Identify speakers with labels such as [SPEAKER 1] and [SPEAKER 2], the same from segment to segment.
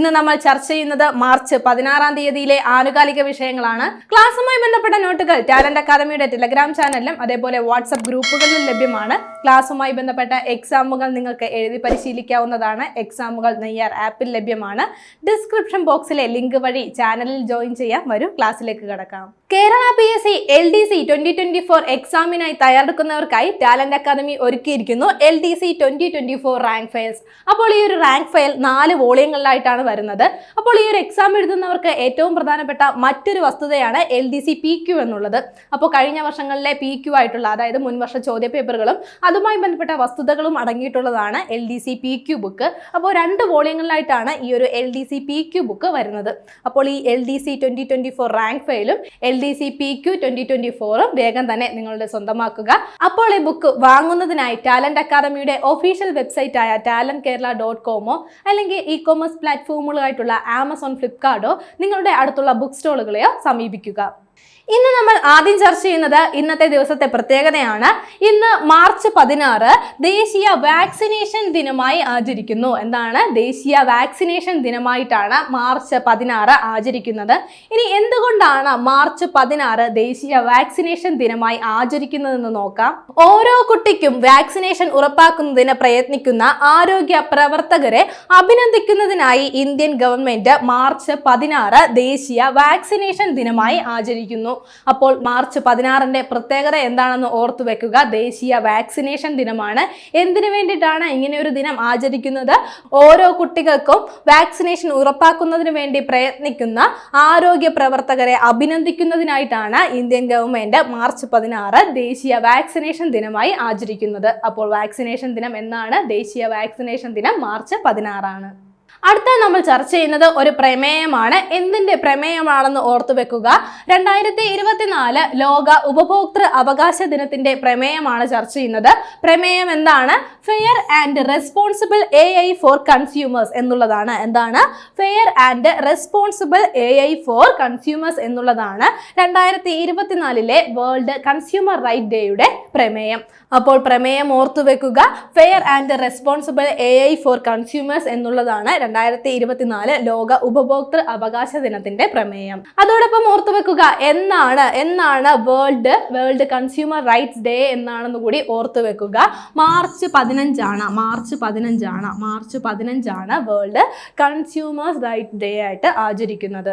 [SPEAKER 1] ഇന്ന് നമ്മൾ ചർച്ച ചെയ്യുന്നത് മാർച്ച് പതിനാറാം തീയതിയിലെ ആനുകാലിക വിഷയങ്ങളാണ്. ക്ലാസ്സുമായി ബന്ധപ്പെട്ട നോട്ടുകൾ ടാലന്റ് അക്കാദമിയുടെ ടെലഗ്രാം ചാനലിലും അതേപോലെ വാട്സപ്പ് ഗ്രൂപ്പുകളിലും ലഭ്യമാണ്. ക്ലാസ്സുമായി ബന്ധപ്പെട്ട എക്സാമുകൾ നിങ്ങൾക്ക് എഴുതി പരിശീലിക്കാവുന്നതാണ്. എക്സാമുകൾ നെയ്യാർ ആപ്പിൽ ലഭ്യമാണ്. ഡിസ്ക്രിപ്ഷൻ ബോക്സിലെ ലിങ്ക് വഴി ചാനലിൽ ജോയിൻ ചെയ്യാം വരും. ക്ലാസ്സിലേക്ക് കടക്കാം. Kerala P S C L D C twenty twenty four എക്സാമിനായി തയ്യാറെടുക്കുന്നവർക്കായി ടാലന്റ് അക്കാദമി ഒരുക്കിയിരിക്കുന്നു L D C twenty twenty four rank files അപ്പോൾ ഈ ഒരു റാങ്ക് ഫയൽ നാല് വോളിയങ്ങളിലായിട്ടാണ് വരുന്നത്. അപ്പോൾ ഈ ഒരു എക്സാം എഴുതുന്നവർക്ക് ഏറ്റവും പ്രധാനപ്പെട്ട മറ്റൊരു വസ്തുതയാണ് L D C P Q എന്നുള്ളത്. അപ്പോൾ കഴിഞ്ഞ വർഷങ്ങളിലെ പി ക്യു ആയിട്ടുള്ള അതായത് മുൻവർഷ ചോദ്യ പേപ്പറുകളും അതുമായി ബന്ധപ്പെട്ട വസ്തുതകളും അടങ്ങിയിട്ടുള്ളതാണ് L D C P Q book അപ്പോൾ രണ്ട് വോളിയങ്ങളിലായിട്ടാണ് ഈ ഒരു L D C P Q book വരുന്നത്. അപ്പോൾ ഈ L D C twenty twenty four rank ഫയലും L D C P Q twenty twenty ഫോറും വേഗം തന്നെ നിങ്ങളുടെ സ്വന്തമാക്കുക. അപ്പോൾ ഈ ബുക്ക് വാങ്ങുന്നതിനായി ടാലന്റ് അക്കാദമിയുടെ ഒഫീഷ്യൽ വെബ്സൈറ്റ് ആയ ടാലന്റ് കേരള ഡോട്ട് കോമോ അല്ലെങ്കിൽ ഇ കൊമേഴ്സ് പ്ലാറ്റ്ഫോമുകളായിട്ടുള്ള ആമസോൺ ഫ്ലിപ്കാർട്ടോ നിങ്ങളുടെ അടുത്തുള്ള ബുക്ക് സ്റ്റോളുകളെയോ സമീപിക്കുക. ഇന്ന് നമ്മൾ ആദ്യം ചർച്ച ചെയ്യുന്നത് ഇന്നത്തെ ദിവസത്തെ പ്രത്യേകതയാണ്. ഇന്ന് മാർച്ച് പതിനാറ് ദേശീയ വാക്സിനേഷൻ ദിനമായി ആചരിക്കുന്നു. എന്താണ്? ദേശീയ വാക്സിനേഷൻ ദിനമായിട്ടാണ് മാർച്ച് പതിനാറ് ആചരിക്കുന്നത്. ഇനി എന്തുകൊണ്ടാണ് മാർച്ച് പതിനാറ് ദേശീയ വാക്സിനേഷൻ ദിനമായി ആചരിക്കുന്നതെന്ന് നോക്കാം. ഓരോ കുട്ടിക്കും വാക്സിനേഷൻ ഉറപ്പാക്കുന്നതിന് പ്രയത്നിക്കുന്ന ആരോഗ്യ പ്രവർത്തകരെ അഭിനന്ദിക്കുന്നതിനായി ഇന്ത്യൻ ഗവൺമെന്റ് മാർച്ച് പതിനാറ് ദേശീയ വാക്സിനേഷൻ ദിനമായി ആചരിക്കുന്നു. അപ്പോൾ മാർച്ച് പതിനാറിന്റെ പ്രത്യേകത എന്താണെന്ന് ഓർത്തു വെക്കുക. ദേശീയ വാക്സിനേഷൻ ദിനമാണ്. എന്തിനു വേണ്ടിയിട്ടാണ് ഇങ്ങനെ ഒരു ദിനം ആചരിക്കുന്നത്? ഓരോ കുട്ടികൾക്കും വാക്സിനേഷൻ ഉറപ്പാക്കുന്നതിന് വേണ്ടി പ്രയത്നിക്കുന്ന ആരോഗ്യ പ്രവർത്തകരെ അഭിനന്ദിക്കുന്നതിനായിട്ടാണ് ഇന്ത്യൻ ഗവൺമെന്റ് മാർച്ച് പതിനാറ് ദേശീയ വാക്സിനേഷൻ ദിനമായി ആചരിക്കുന്നത്. അപ്പോൾ വാക്സിനേഷൻ ദിനം എന്നാണ് ദേശീയ വാക്സിനേഷൻ ദിനം മാർച്ച് പതിനാറാണ്. അടുത്ത നമ്മൾ ചർച്ച ചെയ്യുന്നത് ഒരു പ്രമേയമാണ്. എന്തിന്റെ പ്രമേയമാണെന്ന് ഓർത്തു വെക്കുക. രണ്ടായിരത്തി ഇരുപത്തിനാല് ലോക ഉപഭോക്തൃ അവകാശ ദിനത്തിന്റെ പ്രമേയമാണ് ചർച്ച ചെയ്യുന്നത്. പ്രമേയം എന്താണ്? Fair and responsible A I for consumers എന്നുള്ളതാണ്. എന്താണ്? Fair and responsible A I for consumers എന്നുള്ളതാണ്. രണ്ടായിരത്തി ഇരുപത്തിനാലിലെ വേൾഡ് കൺസ്യൂമർ റൈറ്റ് ഡേയുടെ പ്രമേയം. അപ്പോൾ പ്രമേയം ഓർത്തു വെക്കുക. Fair and responsible A I for consumers എന്നുള്ളതാണ് രണ്ടായിരത്തി ഇരുപത്തിനാല് ലോക ഉപഭോക്തൃ അവകാശ ദിനത്തിന്റെ പ്രമേയം. അതോടൊപ്പം ഓർത്തു വെക്കുക എന്നാണ് എന്നാണ് world world consumer rights day എന്നാണെന്ന് കൂടി ഓർത്തു വെക്കുക. മാർച്ച് പതിനഞ്ചാണ് മാർച്ച് പതിനഞ്ചാണ് മാർച്ച് പതിനഞ്ചാണ് വേൾഡ് കൺസ്യൂമേഴ്സ് റൈറ്റ് ഡേ ആയിട്ട് ആചരിക്കുന്നത്.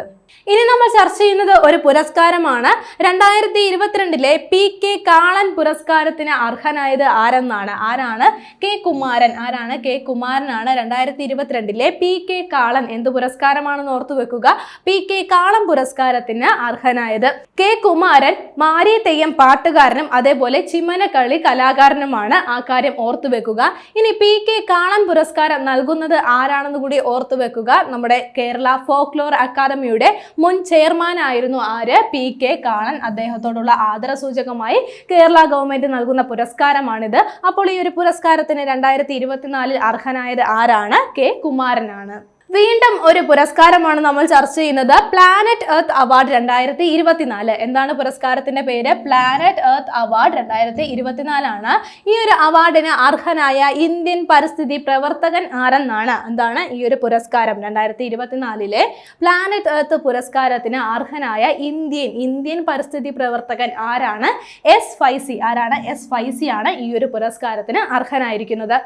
[SPEAKER 1] ഇനി നമ്മൾ ചർച്ച ചെയ്യുന്നത് ഒരു പുരസ്കാരമാണ്. രണ്ടായിരത്തി ഇരുപത്തിരണ്ടിലെ പി കെ കാളൻ പുരസ്കാരത്തിന് അർഹനായത് ആരെന്നാണ്? ആരാണ്? കെ കുമാരൻ. ആരാണ്? കെ കുമാരനാണ് രണ്ടായിരത്തി ഇരുപത്തിരണ്ടിലെ പി കെ കാളൻ എന്ത് പുരസ്കാരമാണെന്ന് ഓർത്തു വെക്കുക. പി കെ കാളൻ പുരസ്കാരത്തിന് അർഹനായത് കെ കുമാരൻ മാരി തെയ്യം പാട്ടുകാരനും അതേപോലെ ചിമ്മനക്കളി കലാകാരനുമാണ് ആ കാര്യം ഓർത്തു വെക്കുക. ഇനി പി കെ കാളൻ പുരസ്കാരം നൽകുന്നത് ആരാണെന്ന് കൂടി ഓർത്തു വെക്കുക. നമ്മുടെ കേരള ഫോക്ലോർ അക്കാദമിയുടെ മുൻ ചെയർമാൻ ആയിരുന്നു ആര്? P K Kalan. അദ്ദേഹത്തോടുള്ള ആദര സൂചകമായി കേരള ഗവൺമെന്റ് നൽകുന്ന പുരസ്കാരമാണിത്. അപ്പോൾ ഈ ഒരു പുരസ്കാരത്തിന് രണ്ടായിരത്തി ഇരുപത്തിനാലിൽ അർഹനായത് ആരാണ്? കെ. കുമാരനാണ്. വീണ്ടും ഒരു പുരസ്കാരമാണ് നമ്മൾ ചർച്ച ചെയ്യുന്നത്. പ്ലാനറ്റ് എർത്ത് അവാർഡ് രണ്ടായിരത്തി ഇരുപത്തിനാല് എന്താണ് പുരസ്കാരത്തിന്റെ പേര്? പ്ലാനറ്റ് എർത്ത് അവാർഡ് രണ്ടായിരത്തി ഇരുപത്തിനാലാണ് ഈ ഒരു അവാർഡിന് അർഹനായ ഇന്ത്യൻ പരിസ്ഥിതി പ്രവർത്തകൻ ആരെന്നാണ്? എന്താണ് ഈ ഒരു പുരസ്കാരം രണ്ടായിരത്തി ഇരുപത്തിനാലിലെ പ്ലാനറ്റ് എർത്ത് പുരസ്കാരത്തിന് അർഹനായ ഇന്ത്യൻ ഇന്ത്യൻ പരിസ്ഥിതി പ്രവർത്തകൻ ആരാണ്? എസ് ഫൈസി ആരാണ്? എസ് ഫൈസി ആണ് ഈ ഒരു പുരസ്കാരത്തിന് അർഹനായിരിക്കുന്നത്.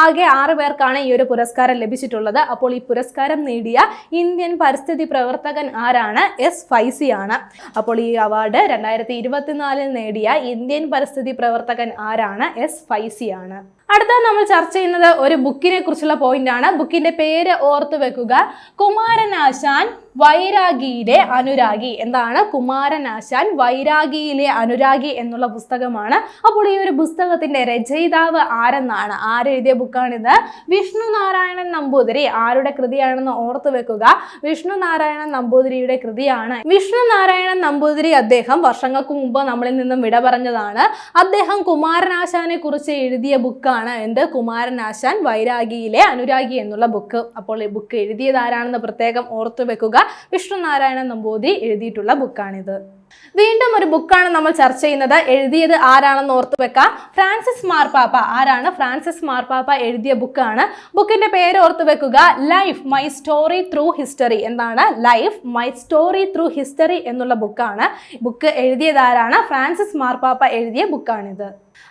[SPEAKER 1] ആകെ ആറ് പേർക്കാണ് ഈ ഒരു പുരസ്കാരം ലഭിച്ചിട്ടുള്ളത്. അപ്പോൾ ഈ പുരസ്കാരം നേടിയ ഇന്ത്യൻ പരിസ്ഥിതി പ്രവർത്തകൻ ആരാണ്? എസ് ഫൈസി ആണ്. അപ്പോൾ ഈ അവാർഡ് രണ്ടായിരത്തി ഇരുപത്തിനാലിൽ നേടിയ ഇന്ത്യൻ പരിസ്ഥിതി പ്രവർത്തകൻ ആരാണ്? എസ് ഫൈസി ആണ്. അടുത്ത നമ്മൾ ചർച്ച ചെയ്യുന്നത് ഒരു ബുക്കിനെ കുറിച്ചുള്ള പോയിന്റ് ആണ്. ബുക്കിന്റെ പേര് ഓർത്തു വെക്കുക. കുമാരനാശാൻ വൈരാഗിയിലെ അനുരാഗി. എന്താണ്? കുമാരനാശാൻ വൈരാഗിയിലെ അനുരാഗി എന്നുള്ള പുസ്തകമാണ്. അപ്പോൾ ഈ ഒരു പുസ്തകത്തിന്റെ രചയിതാവ് ആരെന്നാണ്? ആരെഴുതിയ ബുക്കാണിത്? വിഷ്ണു നാരായണൻ നമ്പൂതിരി. ആരുടെ കൃതിയാണെന്ന് ഓർത്തു വെക്കുക. വിഷ്ണു നാരായണൻ നമ്പൂതിരിയുടെ കൃതിയാണ്. വിഷ്ണു നാരായണൻ നമ്പൂതിരി അദ്ദേഹം വർഷങ്ങൾക്ക് മുമ്പ് നമ്മളിൽ നിന്നും വിട പറഞ്ഞതാണ്. അദ്ദേഹം കുമാരനാശാനെ കുറിച്ച് എഴുതിയ ബുക്കാണ്. ബുക്കാണ് എന്ത്? കുമാരനാശാൻ വൈരാഗിയിലെ അനുരാഗി എന്നുള്ള ബുക്ക് അപ്പോൾ ഈ ബുക്ക് എഴുതിയത് ആരാണെന്ന് പ്രത്യേകം ഓർത്തു വെക്കുക. വിഷ്ണുനാരായണൻ നമ്പൂതി എഴുതിയിട്ടുള്ള ബുക്കാണിത് വീണ്ടും ഒരു ബുക്കാണ് നമ്മൾ ചർച്ച ചെയ്യുന്നത്. എഴുതിയത് ആരാണെന്ന് ഓർത്തു വെക്കാം. ഫ്രാൻസിസ് മാർപ്പാപ്പ. ആരാണ്? ഫ്രാൻസിസ് മാർപ്പാപ്പ എഴുതിയ ബുക്കാണ് ബുക്കിന്റെ പേര് ഓർത്തു വെക്കുക. Life my story through history എന്താണ്? Life my story through history എന്നുള്ള ബുക്കാണ് ബുക്ക് എഴുതിയത് ആരാണ്? ഫ്രാൻസിസ് മാർപ്പാപ്പ എഴുതിയ ബുക്കാണിത്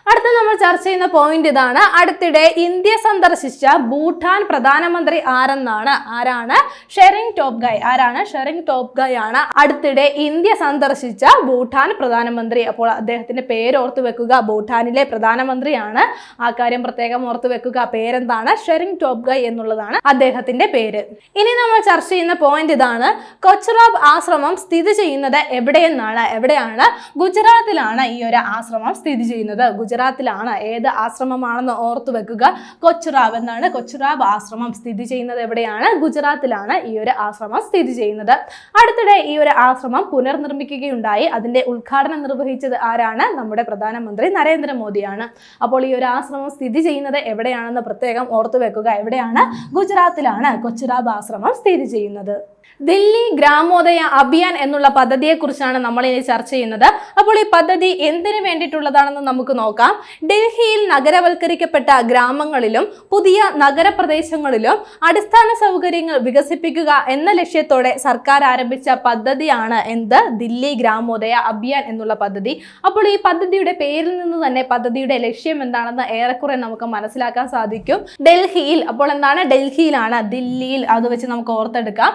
[SPEAKER 1] അടുത്ത നമ്മൾ ചർച്ച ചെയ്യുന്ന പോയിന്റ് ഇതാണ്. അടുത്തിടെ ഇന്ത്യ സന്ദർശിച്ച ഭൂട്ടാൻ പ്രധാനമന്ത്രി ആരെന്നാണ്? ആരാണ്? ഷെറിംഗ് ടോപ് ഗൈ ആരാണ്? ഷെറിംഗ് ടോപ് ഗൈ ആണ്. അടുത്തിടെ ഇന്ത്യ സന്ദർശിച്ച ഭൂട്ടാൻ പ്രധാനമന്ത്രി. അപ്പോൾ അദ്ദേഹത്തിന്റെ പേര് ഓർത്തു വെക്കുക. ഭൂട്ടാനിലെ പ്രധാനമന്ത്രിയാണ്. ആ കാര്യം പ്രത്യേകം ഓർത്തു വെക്കുക. പേരെന്താണ്? ഷെറിംഗ് ടോപ് ഗൈ എന്നുള്ളതാണ് അദ്ദേഹത്തിന്റെ പേര്. ഇനി നമ്മൾ ചർച്ച ചെയ്യുന്ന പോയിന്റ് ഇതാണ്. കൊച്ചറാബ് ആശ്രമം സ്ഥിതി ചെയ്യുന്നത് എവിടെയെന്നാണ്? എവിടെയാണ്? ഗുജറാത്തിലാണ് ഈ ഒരു ആശ്രമം സ്ഥിതി ചെയ്യുന്നത്. ഗുജറാത്തിലാണ്. ഏത് ആശ്രമമാണെന്ന് ഓർത്തു വെക്കുക. കൊച്ചുറാബ് എന്നാണ്. കൊച്ചുറാബ് ആശ്രമം സ്ഥിതി ചെയ്യുന്നത് എവിടെയാണ്? ഗുജറാത്തിലാണ് ഈ ഒരു ആശ്രമം സ്ഥിതി ചെയ്യുന്നത്. അടുത്തിടെ ഈ ഒരു ആശ്രമം പുനർനിർമ്മിക്കുകയുണ്ടായി. അതിന്റെ ഉദ്ഘാടനം നിർവഹിച്ചത് ആരാണ്? നമ്മുടെ പ്രധാനമന്ത്രി നരേന്ദ്രമോദിയാണ്. അപ്പോൾ ഈ ഒരു ആശ്രമം സ്ഥിതി ചെയ്യുന്നത് എവിടെയാണെന്ന് പ്രത്യേകം ഓർത്തു വെക്കുക. എവിടെയാണ്? ഗുജറാത്തിലാണ് കൊച്ചുറാബ് ആശ്രമം സ്ഥിതി ചെയ്യുന്നത്. ദില്ലി ഗ്രാമോദയ അഭിയാൻ എന്നുള്ള പദ്ധതിയെക്കുറിച്ചാണ് നമ്മൾ ഇനി ചർച്ച ചെയ്യുന്നത്. അപ്പോൾ ഈ പദ്ധതി എന്തിനു വേണ്ടിയിട്ടുള്ളതാണെന്ന് നമുക്ക് നോക്കാം. ഡൽഹിയിൽ നഗരവൽക്കരിക്കപ്പെട്ട ഗ്രാമങ്ങളിലും പുതിയ നഗരപ്രദേശങ്ങളിലും അടിസ്ഥാന സൗകര്യങ്ങൾ വികസിപ്പിക്കുക എന്ന ലക്ഷ്യത്തോടെ സർക്കാർ ആരംഭിച്ച പദ്ധതിയാണ് എന്ത്? ദില്ലി ഗ്രാമോദയ അഭിയാൻ എന്നുള്ള പദ്ധതി. അപ്പോൾ ഈ പദ്ധതിയുടെ പേരിൽ നിന്ന് തന്നെ പദ്ധതിയുടെ ലക്ഷ്യം എന്താണെന്ന് ഏറെക്കുറെ നമുക്ക് മനസ്സിലാക്കാൻ സാധിക്കും. ഡൽഹിയിൽ അപ്പോൾ എന്താണ്? ഡൽഹിയിലാണ് ദില്ലിയിൽ അത് വെച്ച് നമുക്ക് ഓർത്തെടുക്കാം.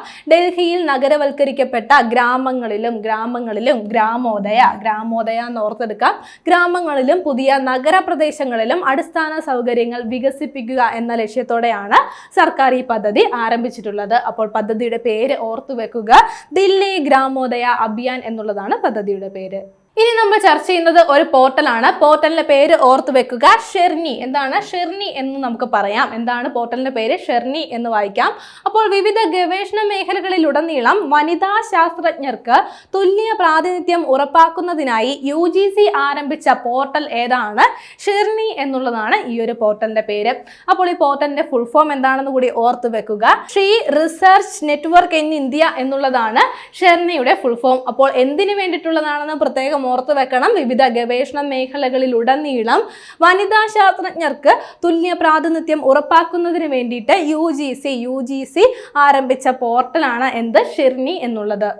[SPEAKER 1] ഡൽഹിയിൽ നഗരവൽക്കരിക്കപ്പെട്ട ഗ്രാമങ്ങളിലും ഗ്രാമങ്ങളിലും ഗ്രാമോദയ ഗ്രാമോദയ എന്ന് ഓർത്തെടുക്കാം. ഗ്രാമങ്ങളിലും പുതിയ നഗരപ്രദേശങ്ങളിലും അടിസ്ഥാന സൗകര്യങ്ങൾ വികസിപ്പിക്കുക എന്ന ലക്ഷ്യത്തോടെയാണ് സർക്കാർ ഈ പദ്ധതി ആരംഭിച്ചിട്ടുള്ളത്. അപ്പോൾ പദ്ധതിയുടെ പേര് ഓർത്തു വെക്കുക ദില്ലി ഗ്രാമോദയ അഭിയാൻ എന്നുള്ളതാണ് പദ്ധതിയുടെ പേര്. ഇനി നമ്മൾ ചർച്ച ചെയ്യുന്നത് ഒരു പോർട്ടലാണ്. പോർട്ടലിന്റെ പേര് ഓർത്ത് വെക്കുക. ഷെർണി. എന്താണ്? ഷെർണി എന്ന് നമുക്ക് പറയാം. എന്താണ് പോർട്ടലിന്റെ പേര്? ഷെർണി എന്ന് വായിക്കാം. അപ്പോൾ വിവിധ ഗവേഷണ മേഖലകളിലുടനീളം വനിതാ ശാസ്ത്രജ്ഞർക്ക് തുല്യ പ്രാതിനിധ്യം ഉറപ്പാക്കുന്നതിനായി യു ജി സി ആരംഭിച്ച പോർട്ടൽ ഏതാണ്? ഷെർണി എന്നുള്ളതാണ് ഈ ഒരു പോർട്ടലിന്റെ പേര്. അപ്പോൾ ഈ പോർട്ടലിന്റെ ഫുൾ ഫോം എന്താണെന്ന് കൂടി ഓർത്ത് വെക്കുക. She research network in India എന്നുള്ളതാണ് ഷെർണിയുടെ ഫുൾ ഫോം. അപ്പോൾ എന്തിനു വേണ്ടിയിട്ടുള്ളതാണെന്ന് പ്രത്യേകം ഓർത്തു വെക്കണം. വിവിധ ഗവേഷണ മേഖലകളിലുടനീളം വനിതാ ശാസ്ത്രജ്ഞർക്ക് തുല്യ പ്രാതിനിധ്യം ഉറപ്പാക്കുന്നതിന് വേണ്ടിയിട്ട് U G C U G C ആരംഭിച്ച പോർട്ടലാണ് എന്ത്? ഷിർണി എന്നുള്ളത്.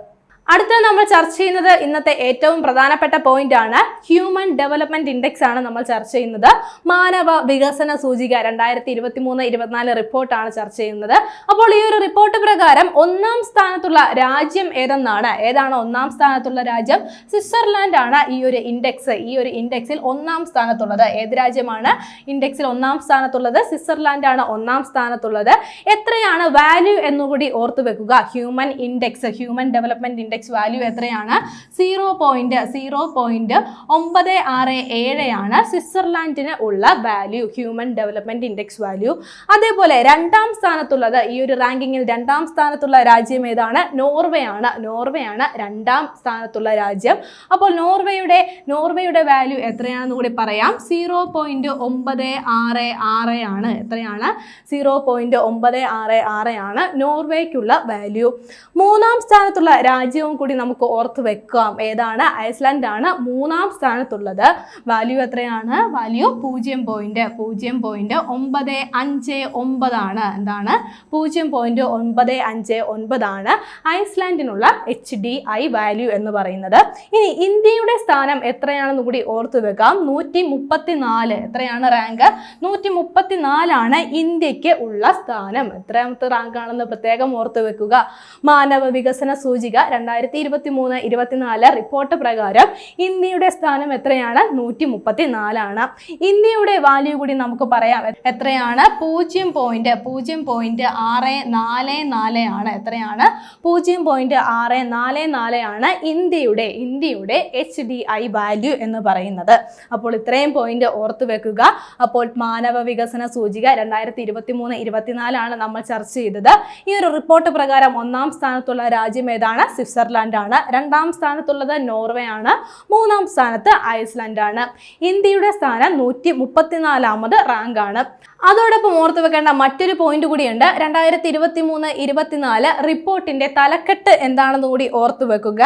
[SPEAKER 1] അടുത്ത നമ്മൾ ചർച്ച ചെയ്യുന്നത് ഇന്നത്തെ ഏറ്റവും പ്രധാനപ്പെട്ട പോയിന്റ് ആണ് ഹ്യൂമൻ ഡെവലപ്മെന്റ് ഇൻഡെക്സ് ആണ് നമ്മൾ ചർച്ച ചെയ്യുന്നത്. മാനവ വികസന സൂചിക രണ്ടായിരത്തി ഇരുപത്തി മൂന്ന് ഇരുപത്തിനാല് റിപ്പോർട്ടാണ് ചർച്ച ചെയ്യുന്നത്. അപ്പോൾ ഈ ഒരു റിപ്പോർട്ട് പ്രകാരം ഒന്നാം സ്ഥാനത്തുള്ള രാജ്യം ഏതെന്നാണ്? ഏതാണ് ഒന്നാം സ്ഥാനത്തുള്ള രാജ്യം? സ്വിറ്റ്സർലാൻഡ് ആണ് ഈ ഒരു ഇൻഡെക്സ് ഈ ഒരു ഇൻഡെക്സിൽ ഒന്നാം സ്ഥാനത്തുള്ളത്. ഏത് രാജ്യമാണ് ഇൻഡെക്സിൽ ഒന്നാം സ്ഥാനത്തുള്ളത്? സ്വിറ്റ്സർലാൻഡ് ആണ് ഒന്നാം സ്ഥാനത്തുള്ളത്. എത്രയാണ് വാല്യൂ എന്നുകൂടി ഓർത്തു വെക്കുക. Human index human development index value എത്രയാണ്? സീറോ പോയിന്റ് സീറോ പോയിന്റ് ഒമ്പത് ആറ് ഏഴ് ആണ് സ്വിറ്റ്സർലാൻഡിന് ഉള്ള value human development index value അതേപോലെ രണ്ടാം സ്ഥാനത്തുള്ളത് ഈ ഒരു റാങ്കിങ്ങിൽ രണ്ടാം സ്ഥാനത്തുള്ള രാജ്യം ഏതാണ്? നോർവേ ആണ്. നോർവേ ആണ് രണ്ടാം സ്ഥാനത്തുള്ള രാജ്യം. അപ്പോൾ നോർവേയുടെ നോർവേയുടെ വാല്യൂ എത്രയാണെന്ന് കൂടി പറയാം. സീറോ പോയിന്റ് ഒമ്പത് ആറ് ആറ് ആണ്. എത്രയാണ്? സീറോ പോയിന്റ് ഒമ്പത് ആറ് ആറ് ആണ് നോർവേക്കുള്ള വാല്യൂ മൂന്നാം സ്ഥാനത്തുള്ള രാജ്യവും കൂടി നമുക്ക് ഓർത്ത് വെക്കാം. ഏതാണ്? ഐസ്ലാൻഡ് ആണ്. മൂന്നാം സ്ഥാനത്തുള്ളത്. വാല്യൂ എത്രയാണ്? വാല്യൂ പൂജ്യം പോയിന്റ് പൂജ്യം പോയിന്റ് ഒമ്പത് അഞ്ച് ഒമ്പതാണ് എന്താണ്? പൂജ്യം പോയിന്റ് ഒമ്പത് അഞ്ച് ഒൻപതാണ് ഐസ്ലാൻഡിനുള്ള എച്ച് ഡി ഐ വാല്യൂ എന്ന് പറയുന്നത്. ഇനി ഇന്ത്യയുടെ സ്ഥാനം എത്രയാണെന്ന് കൂടി ഓർത്തു വെക്കാം. നൂറ്റി മുപ്പത്തി നാല് എത്രയാണ് റാങ്ക് നൂറ്റി മുപ്പത്തി നാലാണ് ഇന്ത്യയ്ക്ക് ഉള്ള സ്ഥാനം. എത്രാമത്തെ റാങ്ക് ആണെന്ന് പ്രത്യേകം ഓർത്തു വെക്കുക. മാനവ വികസന സൂചിക രണ്ടായിരത്തി ഇരുപത്തി മൂന്ന് ഇരുപത്തിനാല് റിപ്പോർട്ട് പ്രകാരം ഇന്ത്യയുടെ സ്ഥാനം എത്രയാണ്? നൂറ്റി മുപ്പത്തി നാലാണ് ഇന്ത്യയുടെ വാല്യൂ കൂടി നമുക്ക് പറയാം. എത്രയാണ്? പൂജ്യം പോയിന്റ് പൂജ്യം പോയിന്റ് ആറ് നാല് നാല് ആണ്. എത്രയാണ്? പൂജ്യം പോയിന്റ് ആറ് നാല് നാല് ആണ് ഇന്ത്യയുടെ ഇന്ത്യയുടെ എച്ച് ഡി ഐ വാല്യൂ എന്ന് പറയുന്നത്. അപ്പോൾ ഇത്രയും പോയിന്റ് ഓർത്ത് വെക്കുക. അപ്പോൾ മാനവ വികസന സൂചിക രണ്ടായിരത്തി ഇരുപത്തി മൂന്ന് ഇരുപത്തിനാലാണ് നമ്മൾ ചർച്ച ചെയ്തത്. ഈ ഒരു റിപ്പോർട്ട് പ്രകാരം ഒന്നാം സ്ഥാനത്തുള്ള രാജ്യം ഏതാണ്? സ്വിറ്റ്സർലാൻഡ്. നെതർലാൻഡ് ആണ് രണ്ടാം സ്ഥാനത്തുള്ളത് നോർവേ ആണ് മൂന്നാം സ്ഥാനത്ത് ഐസ്ലാൻഡ് ആണ് ഇന്ത്യയുടെ സ്ഥാനം നൂറ്റി മുപ്പത്തിനാലാമത് റാങ്ക് ആണ് അതോടൊപ്പം ഓർത്തു വെക്കേണ്ട മറ്റൊരു പോയിന്റ് കൂടിയുണ്ട്. രണ്ടായിരത്തി ഇരുപത്തി മൂന്ന് ഇരുപത്തിനാല് റിപ്പോർട്ടിന്റെ തലക്കെട്ട് എന്താണെന്ന് കൂടി ഓർത്തു വെക്കുക.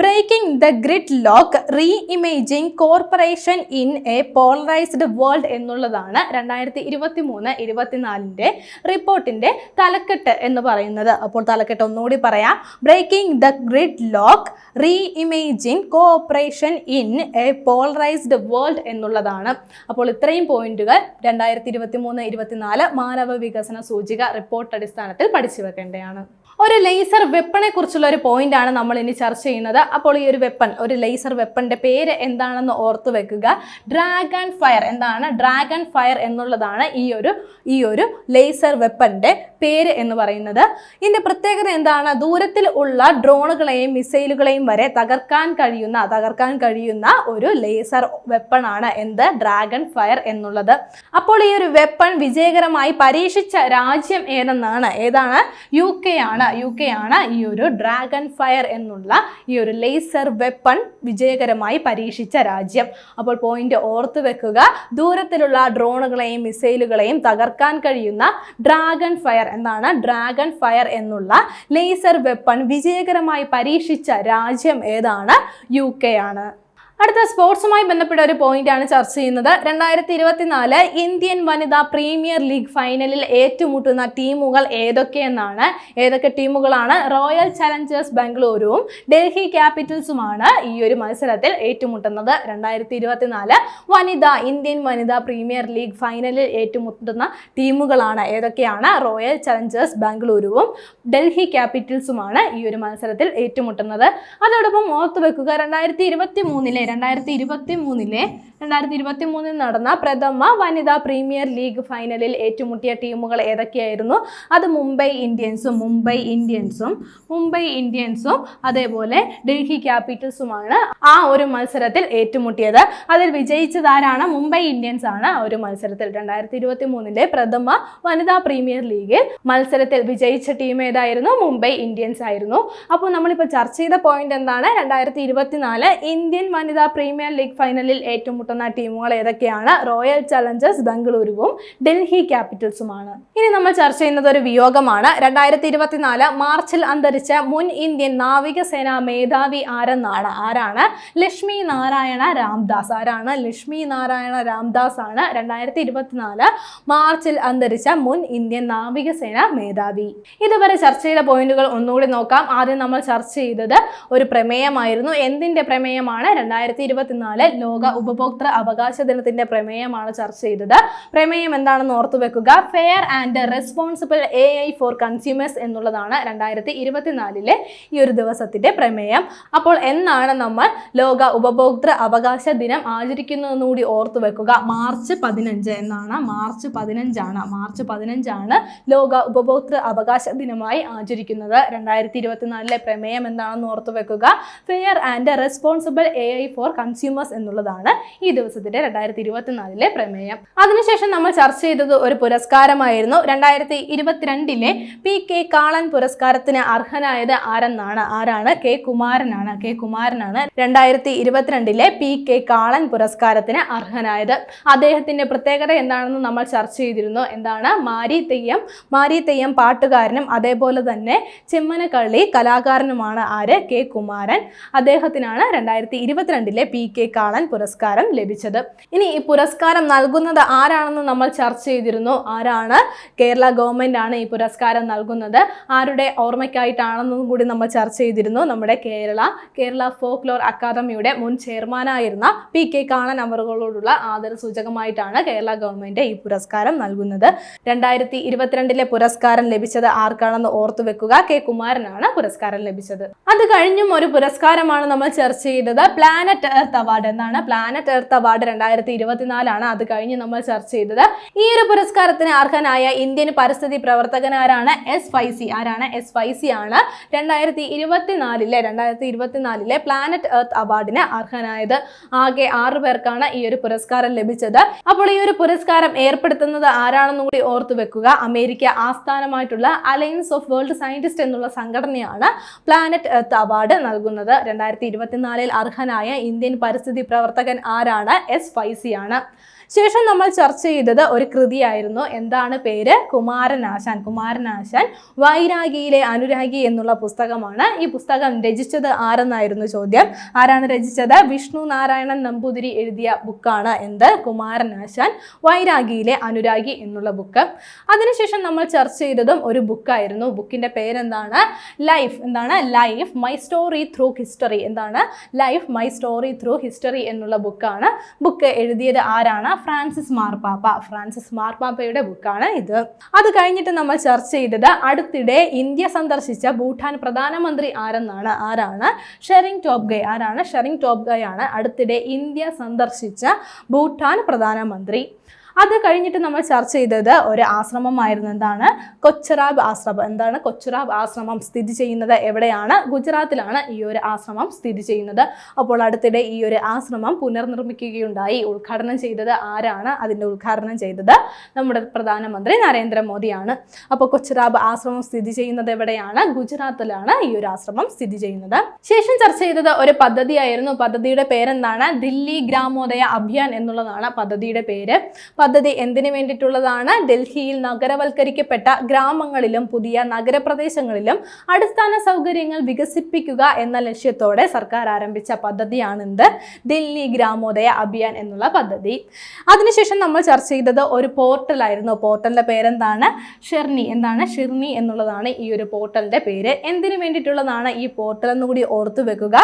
[SPEAKER 1] Breaking the grid lock re imaging corporation in a polarised world എന്നുള്ളതാണ് രണ്ടായിരത്തി ഇരുപത്തി മൂന്ന് ഇരുപത്തിനാലിന്റെ റിപ്പോർട്ടിന്റെ തലക്കെട്ട് എന്ന് പറയുന്നത്. അപ്പോൾ തലക്കെട്ട് ഒന്നുകൂടി പറയാം. Breaking the grid lock re imaging cooperation in a polarised world എന്നുള്ളതാണ്. അപ്പോൾ ഇത്രയും പോയിന്റുകൾ രണ്ടായിരത്തി ഇരുപത്തി മൂന്ന് ഇരുപത്തിനാല് മാനവ വികസന സൂചിക റിപ്പോർട്ട് അടിസ്ഥാനത്തിൽ പഠിച്ചു വെക്കേണ്ടതാണ്. ഒരു ലേസർ വെപ്പണെ കുറിച്ചുള്ള ഒരു പോയിന്റ് ആണ് നമ്മൾ ഇനി ചർച്ച ചെയ്യുന്നത്. അപ്പോൾ ഈ ഒരു വെപ്പൺ ഒരു ലേസർ വെപ്പണിന്റെ പേര് എന്താണെന്ന് ഓർത്തു വെക്കുക. ഡ്രാഗൺ ഫയർ എന്താണ്? ഡ്രാഗൺ ഫയർ എന്നുള്ളതാണ് ഈ ഒരു ഈ ഒരു ലേസർ വെപ്പണിന്റെ പേര് എന്ന് പറയുന്നത്. ഇതിന്റെ പ്രത്യേകത എന്താണ്? ദൂരത്തിൽ ഉള്ള ഡ്രോണുകളെയും മിസൈലുകളെയും വരെ തകർക്കാൻ കഴിയുന്ന തകർക്കാൻ കഴിയുന്ന ഒരു ലേസർ വെപ്പൺ ആണ് എന്ത്? ഡ്രാഗൺ ഫയർ എന്നുള്ളത്. അപ്പോൾ ഈ ഒരു വെപ്പൺ വിജയകരമായി പരീക്ഷിച്ച രാജ്യം ഏതെന്നാണ്? ഏതാണ്? യു കെ ആണ്. യു കെ ആണ് ഈ ഒരു ഡ്രാഗൺ ഫയർ എന്നുള്ള ഈ ഒരു ലേസർ വെപ്പൺ വിജയകരമായി പരീക്ഷിച്ച രാജ്യം. അപ്പോൾ പോയിന്റ് ഓർത്ത് വെക്കുക. ദൂരത്തിലുള്ള ഡ്രോണുകളെയും മിസൈലുകളെയും തകർക്കാൻ കഴിയുന്ന ഡ്രാഗൺ ഫയർ എന്നാണ് ഡ്രാഗൺ ഫയർ എന്നുള്ള ലേസർ വെപ്പൺ വിജയകരമായി പരീക്ഷിച്ച രാജ്യം ഏതാണ്? യു കെ ആണ്. അടുത്ത സ്പോർട്സുമായി ബന്ധപ്പെട്ട ഒരു പോയിന്റ് ആണ് ചർച്ച ചെയ്യുന്നത്. രണ്ടായിരത്തി ഇരുപത്തിനാല് ഇന്ത്യൻ വനിതാ പ്രീമിയർ ലീഗ് ഫൈനലിൽ ഏറ്റുമുട്ടുന്ന ടീമുകൾ ഏതൊക്കെയെന്നാണ്? ഏതൊക്കെ ടീമുകളാണ്? റോയൽ ചലഞ്ചേഴ്സ് ബാംഗ്ലൂരുവും ഡൽഹി ക്യാപിറ്റൽസുമാണ് ഈ ഒരു മത്സരത്തിൽ ഏറ്റുമുട്ടുന്നത്. രണ്ടായിരത്തി ഇരുപത്തിനാല് വനിതാ ഇന്ത്യൻ വനിതാ പ്രീമിയർ ലീഗ് ഫൈനലിൽ ഏറ്റുമുട്ടുന്ന ടീമുകളാണ് ഏതൊക്കെയാണ്? റോയൽ ചലഞ്ചേഴ്സ് ബാംഗ്ലൂരുവും ഡൽഹി ക്യാപിറ്റൽസുമാണ് ഈ ഒരു മത്സരത്തിൽ ഏറ്റുമുട്ടുന്നത്. അതോടൊപ്പം ഓർത്തു വെക്കുക രണ്ടായിരത്തി ഇരുപത്തി മൂന്നിലെ രണ്ടായിരത്തി ഇരുപത്തി മൂന്നിലെ രണ്ടായിരത്തി ഇരുപത്തി മൂന്നിൽ നടന്ന പ്രഥമ വനിതാ പ്രീമിയർ ലീഗ് ഫൈനലിൽ ഏറ്റുമുട്ടിയ ടീമുകൾ ഏതൊക്കെയായിരുന്നു? അത് മുംബൈ ഇന്ത്യൻസും മുംബൈ ഇന്ത്യൻസും മുംബൈ ഇന്ത്യൻസും അതേപോലെ ഡൽഹി ക്യാപിറ്റൽസുമാണ് ആ ഒരു മത്സരത്തിൽ ഏറ്റുമുട്ടിയത്. അതിൽ വിജയിച്ചതാരാണ് മുംബൈ ഇന്ത്യൻസ് ആണ് ആ ഒരു മത്സരത്തിൽ. രണ്ടായിരത്തി ഇരുപത്തി മൂന്നിലെ പ്രഥമ വനിതാ പ്രീമിയർ ലീഗിൽ മത്സരത്തിൽ വിജയിച്ച ടീം ഏതായിരുന്നു? മുംബൈ ഇന്ത്യൻസ് ആയിരുന്നു. അപ്പോൾ നമ്മളിപ്പോൾ ചർച്ച ചെയ്ത പോയിന്റ് എന്താണ്? രണ്ടായിരത്തി ഇരുപത്തിനാല് ഇന്ത്യൻ വനിതാ പ്രീമിയർ ലീഗ് ഫൈനലിൽ ഏറ്റുമുട്ടുന്ന ടീമുകൾ ഏതൊക്കെയാണ്? റോയൽ ചലഞ്ചേഴ്സ് ബംഗളൂരുവും ഡൽഹി ക്യാപിറ്റൽസുമാണ്. ഇനി നമ്മൾ ചർച്ച ചെയ്യുന്നത് ഒരു വിയോഗമാണ്. രണ്ടായിരത്തി ഇരുപത്തിനാല് മാർച്ചിൽ അന്തരിച്ച മുൻ ഇന്ത്യൻ നാവികസേന മേധാവി ആരെന്നാണ്? ആരാണ്? ലക്ഷ്മി നാരായണ രാംദാസ്. ആരാണ്? ലക്ഷ്മി നാരായണ രാംദാസ് ആണ് രണ്ടായിരത്തി ഇരുപത്തിനാല് മാർച്ചിൽ അന്തരിച്ച മുൻ ഇന്ത്യൻ നാവികസേന മേധാവി. ഇതുവരെ ചർച്ച ചെയ്ത പോയിന്റുകൾ ഒന്നുകൂടി നോക്കാം. ആദ്യം നമ്മൾ ചർച്ച ചെയ്തത് ഒരു പ്രമേയമായിരുന്നു. എന്തിന്റെ പ്രമേയമാണ്? രണ്ടായിരത്തി ഇരുപത്തിനാല് ലോക ഉപഭോക്തൃ അവകാശ ദിനത്തിന്റെ പ്രമേയമാണ് ചർച്ച ചെയ്തത്. പ്രമേയം എന്താണെന്ന് ഓർത്തു വെക്കുക. Fair and responsible A I for consumers എന്നുള്ളതാണ് രണ്ടായിരത്തി ഇരുപത്തിനാലിലെ ഈ ഒരു ദിവസത്തിന്റെ പ്രമേയം. അപ്പോൾ എന്നാണ് നമ്മൾ ലോക ഉപഭോക്തൃ അവകാശ ദിനം ആചരിക്കുന്നതെന്ന് കൂടി ഓർത്തു വെക്കുക. മാർച്ച് പതിനഞ്ച് എന്നാണ്. മാർച്ച് പതിനഞ്ചാണ്. മാർച്ച് പതിനഞ്ചാണ് ലോക ഉപഭോക്തൃ അവകാശ ദിനമായി ആചരിക്കുന്നത്. രണ്ടായിരത്തി ഇരുപത്തിനാലിലെ പ്രമേയം എന്താണെന്ന് ഓർത്തു വെക്കുക. Fair and responsible A I for consumers എന്നുള്ളതാണ് ദിവസത്തിന്റെ രണ്ടായിരത്തി ഇരുപത്തിനാലിലെ പ്രമേയം. അതിനുശേഷം നമ്മൾ ചർച്ച ചെയ്തത് ഒരു പുരസ്കാരമായിരുന്നു. രണ്ടായിരത്തി ഇരുപത്തിരണ്ടിലെ പി കെ കാളൻ പുരസ്കാരത്തിന് അർഹനായത് ആരെന്നാണ്? ആരാണ്? കെ കുമാരനാണ്. കെ കുമാരനാണ് രണ്ടായിരത്തി ഇരുപത്തിരണ്ടിലെ പി കെ കാളൻ പുരസ്കാരത്തിന് അർഹനായത്. അദ്ദേഹത്തിന്റെ പ്രത്യേകത എന്താണെന്ന് നമ്മൾ ചർച്ച ചെയ്തിരുന്നു. എന്താണ്? മാരി തെയ്യം. മാരി തെയ്യം പാട്ടുകാരനും അതേപോലെ തന്നെ ചെമ്മനക്കള്ളി കലാകാരനുമാണ് ആര്? കെ കുമാരൻ. അദ്ദേഹത്തിനാണ് രണ്ടായിരത്തി ഇരുപത്തിരണ്ടിലെ പി കെ കാളൻ പുരസ്കാരം ലഭിച്ചത്. ഇനി ഈ പുരസ്കാരം നൽകുന്നത് ആരാണെന്ന് നമ്മൾ ചർച്ച ചെയ്തിരുന്നു. ആരാണ്? കേരള ഗവൺമെന്റ് ആണ് ഈ പുരസ്കാരം നൽകുന്നത്. ആരുടെ ഓർമ്മയ്ക്കായിട്ടാണെന്നും കൂടി നമ്മൾ ചർച്ച ചെയ്തിരുന്നു. നമ്മുടെ കേരള കേരള ഫോക്ലോർ അക്കാദമിയുടെ മുൻ ചെയർമാനായിരുന്ന പി കെ കാണൻ അവറുകളോടുള്ള ആദര സൂചകമായിട്ടാണ് കേരള ഗവൺമെന്റ് ഈ പുരസ്കാരം നൽകുന്നത്. രണ്ടായിരത്തി ഇരുപത്തിരണ്ടിലെ പുരസ്കാരം ലഭിച്ചത് ആർക്കാണെന്ന് ഓർത്തു വെക്കുക. കെ കുമാരനാണ് പുരസ്കാരം ലഭിച്ചത്. അത് കഴിഞ്ഞും ഒരു പുരസ്കാരമാണ് നമ്മൾ ചർച്ച ചെയ്തത്. പ്ലാനറ്റ് എർത്ത് അവാർഡ് എന്നാണ്. പ്ലാനറ്റ് എർത്ത് എർത്ത് അവാർഡ് രണ്ടായിരത്തി ഇരുപത്തിനാലാണ് അത് കഴിഞ്ഞ് നമ്മൾ ചർച്ച ചെയ്തത്. ഈ ഒരു പുരസ്കാരത്തിന് അർഹനായ ഇന്ത്യൻ പരിസ്ഥിതി പ്രവർത്തകനാരാണ് എസ് ഫൈസി ആരാണ് എസ് ഫൈസി ആണ് രണ്ടായിരത്തി ഇരുപത്തിനാലിലെ രണ്ടായിരത്തി ഇരുപത്തിനാലിലെ പ്ലാനറ്റ് എർത്ത് അവാർഡിന് അർഹനായത്. ആകെ ആറു പേർക്കാണ് ഈ ഒരു പുരസ്കാരം ലഭിച്ചത്. അപ്പോൾ ഈ ഒരു പുരസ്കാരം ഏർപ്പെടുത്തുന്നത് ആരാണെന്നും കൂടി ഓർത്തു വെക്കുക. അമേരിക്ക ആസ്ഥാനമായിട്ടുള്ള അലയൻസ് ഓഫ് വേൾഡ് സയന്റിസ്റ്റ് എന്നുള്ള സംഘടനയാണ് പ്ലാനറ്റ് എർത്ത് അവാർഡ് നൽകുന്നത്. രണ്ടായിരത്തി ഇരുപത്തിനാലിൽ അർഹനായ ഇന്ത്യൻ പരിസ്ഥിതി പ്രവർത്തകൻ ആരാണ്? എസ് ഫൈസി ആണ്. ശേഷം നമ്മൾ ചർച്ച ചെയ്തത് ഒരു കൃതിയായിരുന്നു. എന്താണ് പേര്? കുമാരനാശാൻ. കുമാരനാശാൻ വൈരാഗിയിലെ അനുരാഗി എന്നുള്ള പുസ്തകമാണ്. ഈ പുസ്തകം രചിച്ചത് ആരെന്നായിരുന്നു ചോദ്യം? ആരാണ് രചിച്ചത്? വിഷ്ണു നാരായണൻ നമ്പൂതിരി എഴുതിയ ബുക്കാണ് എന്ത്? കുമാരനാശാൻ വൈരാഗിയിലെ അനുരാഗി എന്നുള്ള ബുക്ക്. അതിനുശേഷം നമ്മൾ ചർച്ച ചെയ്തതും ഒരു ബുക്കായിരുന്നു. ബുക്കിന്റെ പേരെന്താണ്? ലൈഫ്. എന്താണ്? Life my story through history. എന്താണ്? Life my story through history എന്നുള്ള ബുക്കാണ്. ബുക്ക് എഴുതിയത് ആരാണ്? ഫ്രാൻസിസ് മാർപ്പാപ്പ ഫ്രാൻസിസ് മാർപ്പാപ്പയുടെ ബുക്കാണ് ഇത്. അത് കഴിഞ്ഞിട്ട് നമ്മൾ ചർച്ച ചെയ്തത് അടുത്തിടെ ഇന്ത്യ സന്ദർശിച്ച ഭൂട്ടാൻ പ്രധാനമന്ത്രി ആരെന്നാണ്? ആരാണ്? ഷെറിംഗ് ടോപ്ഗെ ആരാണ്? ഷെറിംഗ് ടോപ്ഗെ ആണ് അടുത്തിടെ ഇന്ത്യ സന്ദർശിച്ച ഭൂട്ടാൻ പ്രധാനമന്ത്രി. അത് കഴിഞ്ഞിട്ട് നമ്മൾ ചർച്ച ചെയ്തത് ഒരു ആശ്രമമായിരുന്നു. എന്താണ്? കൊച്ചറാബ് ആശ്രമം. എന്താണ് കൊച്ചറാബ് ആശ്രമം സ്ഥിതി ചെയ്യുന്നത്? എവിടെയാണ്? ഗുജറാത്തിലാണ് ഈ ഒരു ആശ്രമം സ്ഥിതി ചെയ്യുന്നത്. അപ്പോൾ അടുത്തിടെ ഈ ഒരു ആശ്രമം പുനർനിർമ്മിക്കുകയുണ്ടായി. ഉദ്ഘാടനം ചെയ്തത് ആരാണ്? അതിന്റെ ഉദ്ഘാടനം ചെയ്തത് നമ്മുടെ പ്രധാനമന്ത്രി നരേന്ദ്രമോദിയാണ്. അപ്പോൾ കൊച്ചറാബ് ആശ്രമം സ്ഥിതി ചെയ്യുന്നത് എവിടെയാണ്? ഗുജറാത്തിലാണ് ഈ ഒരു ആശ്രമം സ്ഥിതി ചെയ്യുന്നത്. ശേഷം ചർച്ച ചെയ്തത് ഒരു പദ്ധതിയായിരുന്നു. പദ്ധതിയുടെ പേരെന്താണ്? ദില്ലി ഗ്രാമോദയ അഭിയാൻ എന്നുള്ളതാണ് പദ്ധതിയുടെ പേര്. പദ്ധതി എന്തിനു വേണ്ടിയിട്ടുള്ളതാണ്? ഡൽഹിയിൽ നഗരവൽക്കരിക്കപ്പെട്ട ഗ്രാമങ്ങളിലും പുതിയ നഗരപ്രദേശങ്ങളിലും അടിസ്ഥാന സൗകര്യങ്ങൾ വികസിപ്പിക്കുക എന്ന ലക്ഷ്യത്തോടെ സർക്കാർ ആരംഭിച്ച പദ്ധതിയാണിത്. ദില്ലി ഗ്രാമോദയ അഭിയാൻ എന്നുള്ള പദ്ധതി. അതിനുശേഷം നമ്മൾ ചർച്ച ചെയ്തത് ഒരു പോർട്ടലായിരുന്നു. പോർട്ടലിന്റെ പേരെന്താണ്? ഷെർണി. എന്താണ് ഷിർണി എന്നുള്ളതാണ് ഈ ഒരു പോർട്ടലിന്റെ പേര്. എന്തിനു വേണ്ടിയിട്ടുള്ളതാണ് ഈ പോർട്ടൽ എന്നുകൂടി ഓർത്തു വെക്കുക.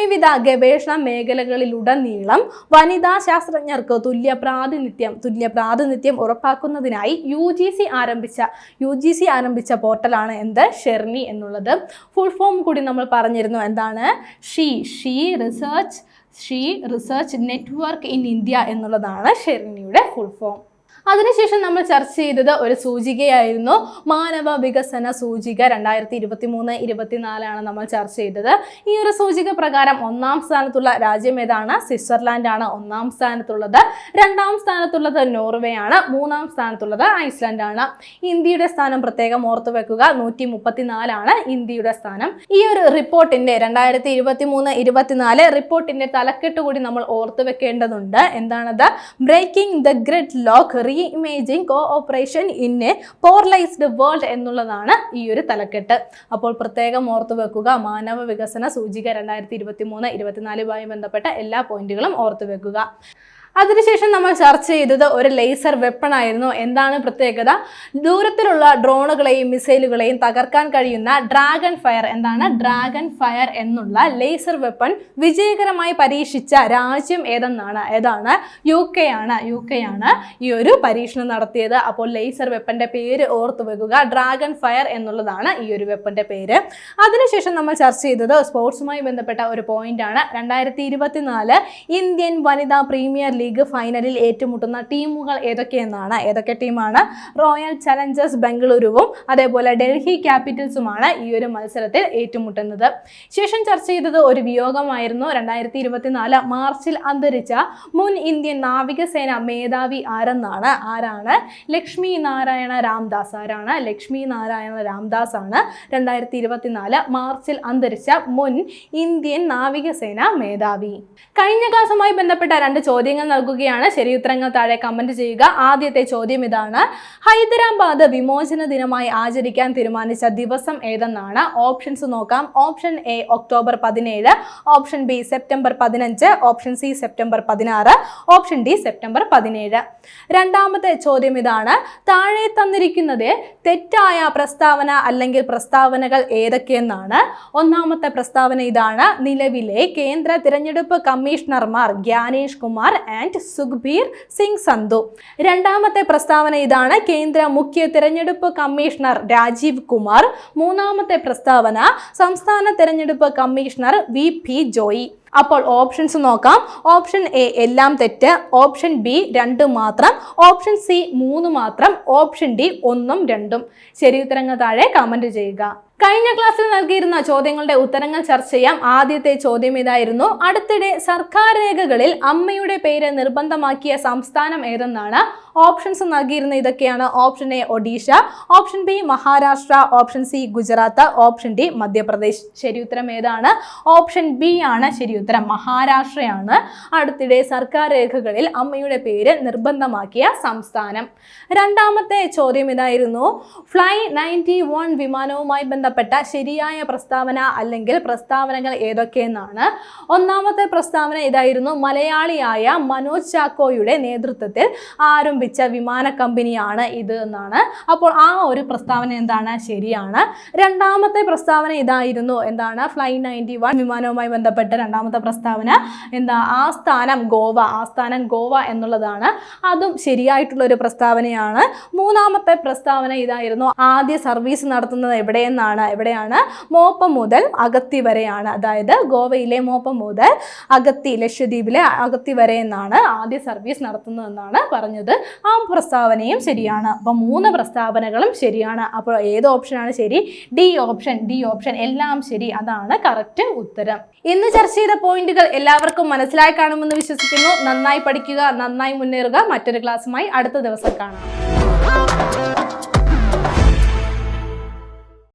[SPEAKER 1] വിവിധ ഗവേഷണ മേഖലകളിലുടനീളം വനിതാ ശാസ്ത്രജ്ഞർക്ക് തുല്യ പ്രാതിനിധ്യം തുല്യ പ്രാതിനിധ്യം ഉറപ്പാക്കുന്നതിനായി യു ജി സി ആരംഭിച്ച യു ജി സി ആരംഭിച്ച പോർട്ടലാണ് എന്ത്? ഷെർണി എന്നുള്ളത്. ഫുൾ ഫോം കൂടി നമ്മൾ പറഞ്ഞിരുന്നു എന്താണ്? She she research she research network in India എന്നുള്ളതാണ് ഷെർണിയുടെ ഫുൾ ഫോം അതിനുശേഷം നമ്മൾ ചർച്ച ചെയ്തത് ഒരു സൂചികയായിരുന്നു മാനവ വികസന സൂചിക രണ്ടായിരത്തി ഇരുപത്തി മൂന്ന് ഇരുപത്തിനാലാണ് നമ്മൾ ചർച്ച ചെയ്തത്. ഈ ഒരു സൂചിക പ്രകാരം ഒന്നാം സ്ഥാനത്തുള്ള രാജ്യം ഏതാണ്? സ്വിറ്റ്സർലാൻഡ് ആണ് ഒന്നാം സ്ഥാനത്തുള്ളത്. രണ്ടാം സ്ഥാനത്തുള്ളത് നോർവേ ആണ് മൂന്നാം സ്ഥാനത്തുള്ളത് ഐസ്ലാൻഡ് ആണ് ഇന്ത്യയുടെ സ്ഥാനം പ്രത്യേകം ഓർത്തു വെക്കുക. നൂറ്റി മുപ്പത്തിനാലാണ് ഇന്ത്യയുടെ സ്ഥാനം. ഈ ഒരു റിപ്പോർട്ടിന്റെ രണ്ടായിരത്തി ഇരുപത്തി മൂന്ന് ഇരുപത്തിനാല് റിപ്പോർട്ടിന്റെ തലക്കെട്ട് കൂടി നമ്മൾ ഓർത്തു വെക്കേണ്ടതുണ്ട്. എന്താണത്? Breaking the grid lock re imaging cooperation in a polarised world എന്നുള്ളതാണ് ഈ ഒരു തലക്കെട്ട്. അപ്പോൾ പ്രത്യേകം ഓർത്തു വെക്കുക മാനവ വികസന സൂചിക രണ്ടായിരത്തി ഇരുപത്തി മൂന്ന് ഇരുപത്തിനാലുമായി ബന്ധപ്പെട്ട എല്ലാ പോയിന്റുകളും ഓർത്തു വെക്കുക. അതിനുശേഷം നമ്മൾ ചർച്ച ചെയ്തത് ഒരു ലേസർ വെപ്പൺ ആയിരുന്നു. എന്താണ് പ്രത്യേകത? ദൂരത്തിലുള്ള ഡ്രോണുകളെയും മിസൈലുകളെയും തകർക്കാൻ കഴിയുന്ന ഡ്രാഗൺ ഫയർ എന്താണ്? ഡ്രാഗൺ ഫയർ എന്നുള്ള ലേസർ വെപ്പൺ വിജയകരമായി പരീക്ഷിച്ച രാജ്യം ഏതെന്നാണ്? ഏതാണ്? യു കെ ആണ്. യു കെ ആണ് ഈ ഒരു പരീക്ഷണം നടത്തിയത്. അപ്പോൾ ലേസർ വെപ്പന്റെ പേര് ഓർത്തു വെക്കുക. ഡ്രാഗൺ ഫയർ എന്നുള്ളതാണ് ഈ ഒരു വെപ്പന്റെ പേര്. അതിനുശേഷം നമ്മൾ ചർച്ച ചെയ്തത് സ്പോർട്സുമായി ബന്ധപ്പെട്ട ഒരു പോയിന്റ് ആണ്. രണ്ടായിരത്തി ഇരുപത്തിനാല് ഇന്ത്യൻ വനിതാ പ്രീമിയർ ലീഗ് ഫൈനലിൽ ഏറ്റുമുട്ടുന്ന ടീമുകൾ ഏതൊക്കെയെന്നാണ്? ഏതൊക്കെ ടീമാണ്? റോയൽ ചലഞ്ചേഴ്സ് ബംഗളൂരുവും അതേപോലെ ഡൽഹി ക്യാപിറ്റൽസുമാണ് ഈ ഒരു മത്സരത്തിൽ ഏറ്റുമുട്ടുന്നത്. ശേഷം ചർച്ച ചെയ്തത് ഒരു വിയോഗമായിരുന്നു. രണ്ടായിരത്തി ഇരുപത്തിനാല് മാർച്ചിൽ അന്തരിച്ച മുൻ ഇന്ത്യൻ നാവികസേന മേധാവി ആരെന്നാണ്? ആരാണ്? ലക്ഷ്മി നാരായണ രാംദാസ് ആരാണ്? ലക്ഷ്മി നാരായണ രാംദാസ് ആണ് രണ്ടായിരത്തി ഇരുപത്തിനാല് മാർച്ചിൽ അന്തരിച്ച മുൻ ഇന്ത്യൻ നാവികസേന മേധാവി. കഴിഞ്ഞ ക്ലാസ്സുമായി ബന്ധപ്പെട്ട രണ്ട് ചോദ്യങ്ങൾ നൽകുകയാണ്. ശരി ഉത്തരങ്ങൾ താഴെ കമന്റ് ചെയ്യുക. ആദ്യത്തെ ചോദ്യം ഇതാണ്. ഹൈദരാബാദ് വിമോചന ദിനമായി ആചരിക്കാൻ തീരുമാനിച്ച ദിവസം ഏതെന്നാണ്? ഓപ്ഷൻസ് നോക്കാം. ഓപ്ഷൻ എ ഒക്ടോബർ പതിനേഴ്. ഓപ്ഷൻ ബി സെപ്റ്റംബർ പതിനഞ്ച്. ഓപ്ഷൻ സി സെപ്റ്റംബർ പതിനാറ്. ഓപ്ഷൻ ഡി സെപ്റ്റംബർ പതിനേഴ്. രണ്ടാമത്തെ ചോദ്യം ഇതാണ്. താഴെ തന്നിരിക്കുന്നത് തെറ്റായ പ്രസ്താവന അല്ലെങ്കിൽ പ്രസ്താവനകൾ ഏതൊക്കെയെന്നാണ്? ഒന്നാമത്തെ പ്രസ്താവന ഇതാണ്. നിലവിലെ കേന്ദ്ര തിരഞ്ഞെടുപ്പ് കമ്മീഷണർമാർ ഗ്യാനേഷ് കുമാർ ആൻഡ് സുഖ്ബീർ സിംഗ് സന്ധു രണ്ടാമത്തെ പ്രസ്താവന ഇതാണ്. കേന്ദ്ര മുഖ്യ തിരഞ്ഞെടുപ്പ് കമ്മീഷണർ രാജീവ് കുമാർ. മൂന്നാമത്തെ പ്രസ്താവന സംസ്ഥാന തിരഞ്ഞെടുപ്പ് കമ്മീഷണർ വി പി ജോയി. അപ്പോൾ ഓപ്ഷൻസ് നോക്കാം. ഓപ്ഷൻ എ എല്ലാം തെറ്റ്. ഓപ്ഷൻ ബി രണ്ട് മാത്രം. ഓപ്ഷൻ സി മൂന്ന് മാത്രം. ഓപ്ഷൻ ഡി ഒന്നും രണ്ടും. ശരി ഉത്തരങ്ങൾ താഴെ കമന്റ് ചെയ്യുക. കഴിഞ്ഞ ക്ലാസ്സിൽ നൽകിയിരുന്ന ചോദ്യങ്ങളുടെ ഉത്തരങ്ങൾ ചർച്ച ചെയ്യാം. ആദ്യത്തെ ചോദ്യം ഇതായിരുന്നു. അടുത്തിടെ സർക്കാർ രേഖകളിൽ അമ്മയുടെ പേര് നിർബന്ധമാക്കിയ സംസ്ഥാനം ഏതെന്നാണ്? ഓപ്ഷൻസ് നൽകിയിരുന്ന ഇതൊക്കെയാണ്. Option A Odisha option B Maharashtra option C Gujarat option D Madhya Pradesh. ശരി ഉത്തരം ഏതാണ്? ഓപ്ഷൻ ബി ആണ്. ശരി ഉത്തരം മഹാരാഷ്ട്രയാണ്. അടുത്തിടെ സർക്കാർ രേഖകളിൽ അമ്മയുടെ പേര് നിർബന്ധമാക്കിയ സംസ്ഥാനം. രണ്ടാമത്തെ ചോദ്യം ഇതായിരുന്നു. ഫ്ലൈ നയന്റി വൺ വിമാനവുമായി ബന്ധപ്പെട്ട ശരിയായ പ്രസ്താവന അല്ലെങ്കിൽ പ്രസ്താവനകൾ ഏതൊക്കെയെന്നാണ്? ഒന്നാമത്തെ പ്രസ്താവന ഇതായിരുന്നു. മലയാളിയായ മനോജ് ചാക്കോയുടെ നേതൃത്വത്തിൽ ആരംഭിച്ച വിമാന കമ്പനിയാണ് ഇത് എന്നാണ്. അപ്പോൾ ആ ഒരു പ്രസ്താവന എന്താണ്? ശരിയാണ്. രണ്ടാമത്തെ പ്രസ്താവന ഇതായിരുന്നു. എന്താണ്? ഫ്ലൈ നയന്റി വൺ വിമാനവുമായി ബന്ധപ്പെട്ട രണ്ടാമത്തെ പ്രസ്താവന. എന്താ? ആസ്ഥാനം ഗോവ. ആസ്ഥാനം ഗോവ എന്നുള്ളതാണ്. അതും ശരിയായിട്ടുള്ള ഒരു പ്രസ്താവനയാണ്. മൂന്നാമത്തെ പ്രസ്താവന ഇതായിരുന്നു. ആദ്യ സർവീസ് നടത്തുന്നത് എവിടെയെന്നാണ്? എവിടെയാണ്? മോപ്പം മുതൽ അഗത്തി വരെയാണ്. അതായത് ഗോവയിലെ മോപ്പം മുതൽ അഗത്തി ലക്ഷദ്വീപിലെ അഗത്തി വരെ എന്നാണ് ആദ്യ സർവീസ് നടത്തുന്നതെന്നാണ് പറഞ്ഞത്. ആ പ്രസ്താവനയും ശരിയാണ്. അപ്പോൾ മൂന്ന് പ്രസ്താവനകളും ശരിയാണ്. അപ്പോൾ ഏത് ഓപ്ഷനാണ് ശരി? ഡി ഓപ്ഷൻ ഡി ഓപ്ഷൻ എല്ലാം ശരി. അതാണ് കറക്റ്റ് ഉത്തരം. ഇന്ന് ചർച്ച ചെയ്ത പോയിന്റുകൾ എല്ലാവർക്കും മനസ്സിലായി കാണുമെന്ന് വിശ്വസിക്കുന്നു. നന്നായി പഠിക്കുക നന്നായി മുന്നേറുക. മറ്റൊരു ക്ലാസ്സുമായി അടുത്ത ദിവസം കാണാം.